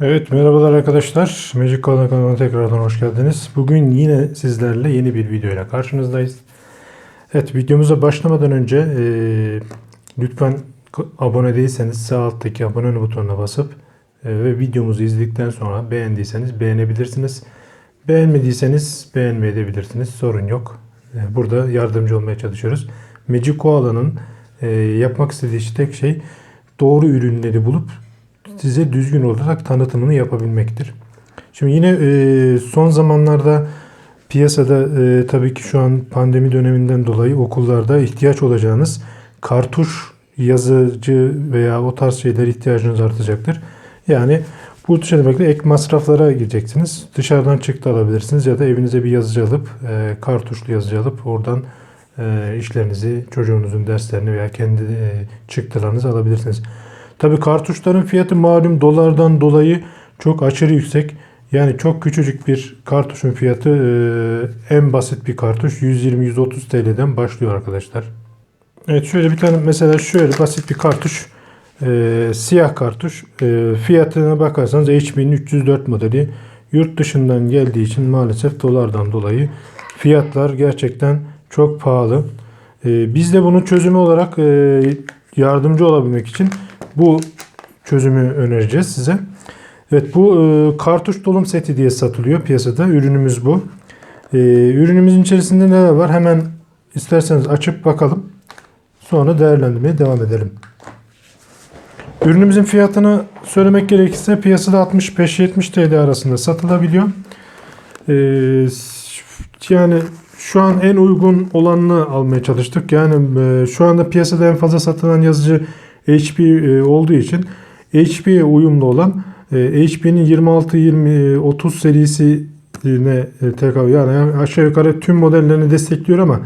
Evet merhabalar arkadaşlar. Magic Color kanalına tekrardan hoş geldiniz. Bugün yine sizlerle yeni bir videoyla karşınızdayız. Evet videomuza başlamadan önce e, lütfen abone değilseniz sağ alttaki abone butonuna basıp e, ve videomuzu izledikten sonra beğendiyseniz beğenebilirsiniz. Beğenmediyseniz beğenmeyebilirsiniz. Sorun yok. E, burada yardımcı olmaya çalışıyoruz. Magic Koala'nın e, yapmak istediği tek şey doğru ürünleri bulup size düzgün olarak tanıtımını yapabilmektir. Şimdi yine e, son zamanlarda piyasada e, tabii ki şu an pandemi döneminden dolayı okullarda ihtiyaç olacağınız kartuş yazıcı veya o tarz şeyler ihtiyacınız artacaktır. Yani bu tür demekle ek masraflara gireceksiniz. Dışarıdan çıktı alabilirsiniz ya da evinize bir yazıcı alıp e, kartuşlu yazıcı alıp oradan e, işlerinizi, çocuğunuzun derslerini veya kendi e, çıktılarınızı alabilirsiniz. Tabii kartuşların fiyatı malum dolardan dolayı çok aşırı yüksek. Yani çok küçücük bir kartuşun fiyatı e, en basit bir kartuş 120-130 TL'den başlıyor arkadaşlar. Evet şöyle bir tane mesela şöyle basit bir kartuş e, siyah kartuş e, fiyatına bakarsanız HP'nin 304 modeli yurt dışından geldiği için maalesef dolardan dolayı fiyatlar gerçekten çok pahalı. E, biz de bunun çözümü olarak e, yardımcı olabilmek için bu çözümü önereceğiz size. Evet bu e, kartuş dolum seti diye satılıyor piyasada. Ürünümüz bu. E, ürünümüzün içerisinde neler var? Hemen isterseniz açıp bakalım. Sonra değerlendirmeye devam edelim. Ürünümüzün fiyatını söylemek gerekirse piyasada 65-70 TL arasında satılabiliyor. E, yani şu an en uygun olanını almaya çalıştık. Yani e, şu anda piyasada en fazla satılan yazıcı HP e, olduğu için HP'ye uyumlu olan HP'nin 26 20 30 serisine e, tekabül yani aşağı yukarı tüm modellerini destekliyor ama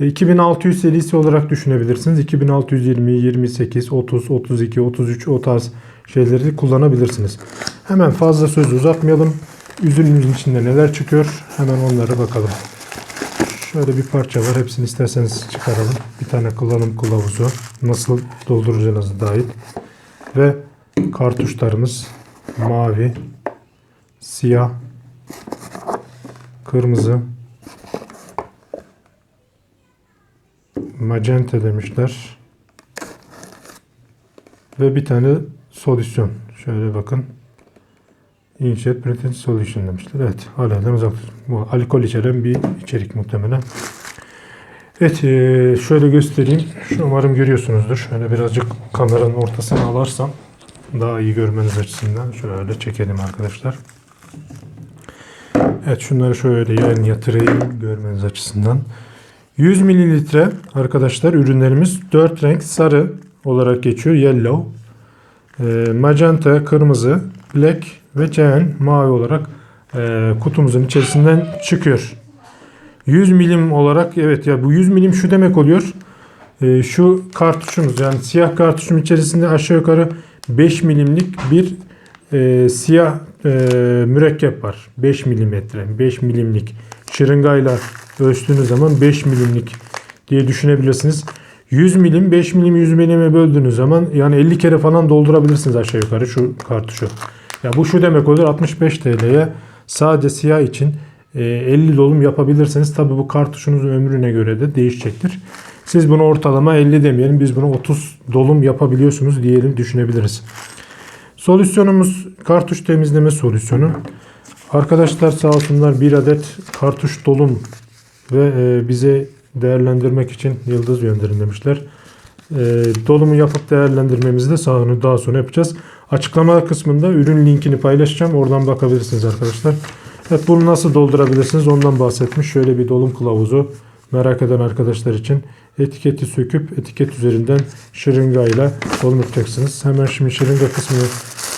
e, 2600 serisi olarak düşünebilirsiniz. 2620, 28, 30, 32, 33 o tarz şeyleri kullanabilirsiniz. Hemen fazla söz uzatmayalım. Üzülümüzün içinde neler çıkıyor hemen onlara bakalım. Şöyle bir parça var. Hepsini isterseniz çıkaralım. Bir tane kullanım kılavuzu. Nasıl dolduracağınızı dair. Ve kartuşlarımız mavi, siyah, kırmızı, magenta demişler. Ve bir tane solüsyon. Şöyle bakın. Inkjet Printed Solution demişler. Evet, halen uzak. Bu alkol içeren bir içerik muhtemelen. Evet, eee, şöyle göstereyim. Şu umarım görüyorsunuzdur. Şöyle birazcık kameranın ortasına alarsam daha iyi görmeniz açısından şöyle çekelim arkadaşlar. Evet, şunları şöyle yan yatırayım görmeniz açısından. 100 mililitre arkadaşlar ürünlerimiz 4 renk sarı olarak geçiyor. Yellow, e, magenta, kırmızı, black ve cyan mavi olarak e, kutumuzun içerisinden çıkıyor. 100 milim olarak evet ya bu 100 milim şu demek oluyor. E, şu kartuşumuz yani siyah kartuşun içerisinde aşağı yukarı 5 milimlik bir e, siyah e, mürekkep var. 5 milimetre, 5 milimlik şırıngayla ölçtüğünüz zaman 5 milimlik diye düşünebilirsiniz. 100 milim 5 milim 100 milime böldüğünüz zaman yani 50 kere falan doldurabilirsiniz aşağı yukarı şu kartuşu. Ya bu şu demek olur 65 TL'ye sadece siyah için e, 50 dolum yapabilirsiniz. Tabi bu kartuşunuzun ömrüne göre de değişecektir. Siz bunu ortalama 50 demeyelim biz bunu 30 dolum yapabiliyorsunuz diyelim düşünebiliriz. Solüsyonumuz kartuş temizleme solüsyonu. Arkadaşlar sağ olsunlar bir adet kartuş dolum ve e, bize değerlendirmek için yıldız gönderin demişler. E, dolumu yapıp değerlendirmemizi de daha sonra yapacağız. Açıklama kısmında ürün linkini paylaşacağım. Oradan bakabilirsiniz arkadaşlar. Evet bunu nasıl doldurabilirsiniz ondan bahsetmiş. Şöyle bir dolum kılavuzu merak eden arkadaşlar için etiketi söküp etiket üzerinden şırıngayla dolum yapacaksınız. Hemen şimdi şırınga kısmını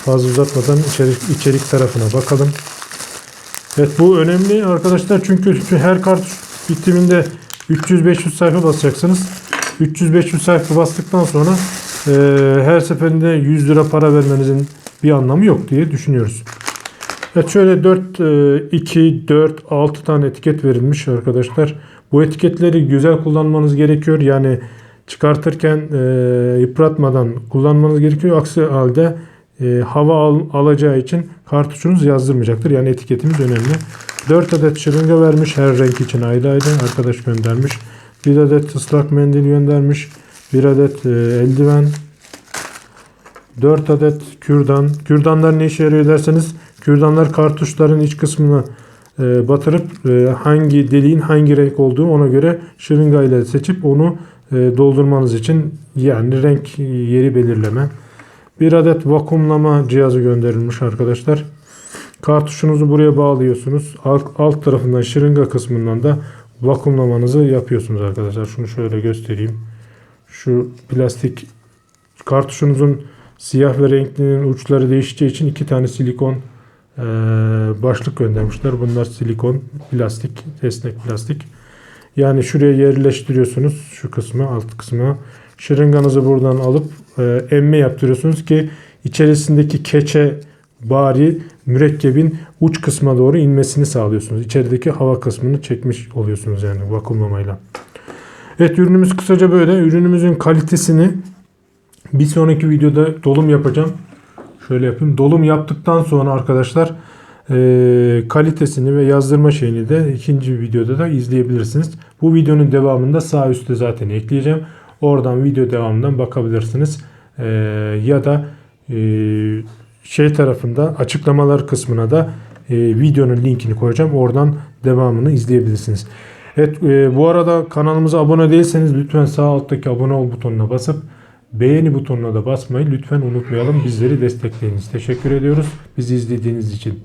fazla uzatmadan içerik, içerik tarafına bakalım. Evet bu önemli arkadaşlar çünkü her kartuş bitiminde 300-500 sayfa basacaksınız. 300-500 sayfa bastıktan sonra e, her seferinde 100 lira para vermenizin bir anlamı yok diye düşünüyoruz. Evet şöyle 4, 2, 4, 6 tane etiket verilmiş arkadaşlar. Bu etiketleri güzel kullanmanız gerekiyor. Yani çıkartırken e, yıpratmadan kullanmanız gerekiyor. Aksi halde e, hava al- alacağı için kartuşunuz yazdırmayacaktır. Yani etiketimiz önemli. 4 adet şırınga vermiş. Her renk için ayrı ayrı arkadaş göndermiş. 1 adet ıslak mendil göndermiş. 1 adet e, eldiven. 4 adet kürdan. Kürdanlar ne işe yarıyor derseniz kürdanlar kartuşların iç kısmına e, batırıp e, hangi deliğin hangi renk olduğu ona göre şırınga ile seçip onu doldurmanız için yani renk yeri belirleme. Bir adet vakumlama cihazı gönderilmiş arkadaşlar. Kartuşunuzu buraya bağlıyorsunuz. Alt, alt tarafından şırınga kısmından da vakumlamanızı yapıyorsunuz arkadaşlar. Şunu şöyle göstereyim. Şu plastik kartuşunuzun siyah ve renklinin uçları değişeceği için iki tane silikon eee, başlık göndermişler. Bunlar silikon, plastik, esnek plastik. Yani şuraya yerleştiriyorsunuz şu kısmı, alt kısmı. Şırınganızı buradan alıp eee, emme yaptırıyorsunuz ki içerisindeki keçe bari mürekkebin uç kısma doğru inmesini sağlıyorsunuz. İçerideki hava kısmını çekmiş oluyorsunuz yani vakumlamayla. Evet ürünümüz kısaca böyle. Ürünümüzün kalitesini bir sonraki videoda dolum yapacağım. Şöyle yapayım. Dolum yaptıktan sonra arkadaşlar eee, kalitesini ve yazdırma şeyini de ikinci videoda da izleyebilirsiniz. Bu videonun devamında sağ üstte zaten ekleyeceğim. Oradan video devamından bakabilirsiniz. Eee, ya da eee, şey tarafında açıklamalar kısmına da eee, videonun linkini koyacağım. Oradan devamını izleyebilirsiniz. Evet eee, bu arada kanalımıza abone değilseniz lütfen sağ alttaki abone ol butonuna basıp Beğeni butonuna da basmayı lütfen unutmayalım. Bizleri destekleyiniz. Teşekkür ediyoruz. Bizi izlediğiniz için.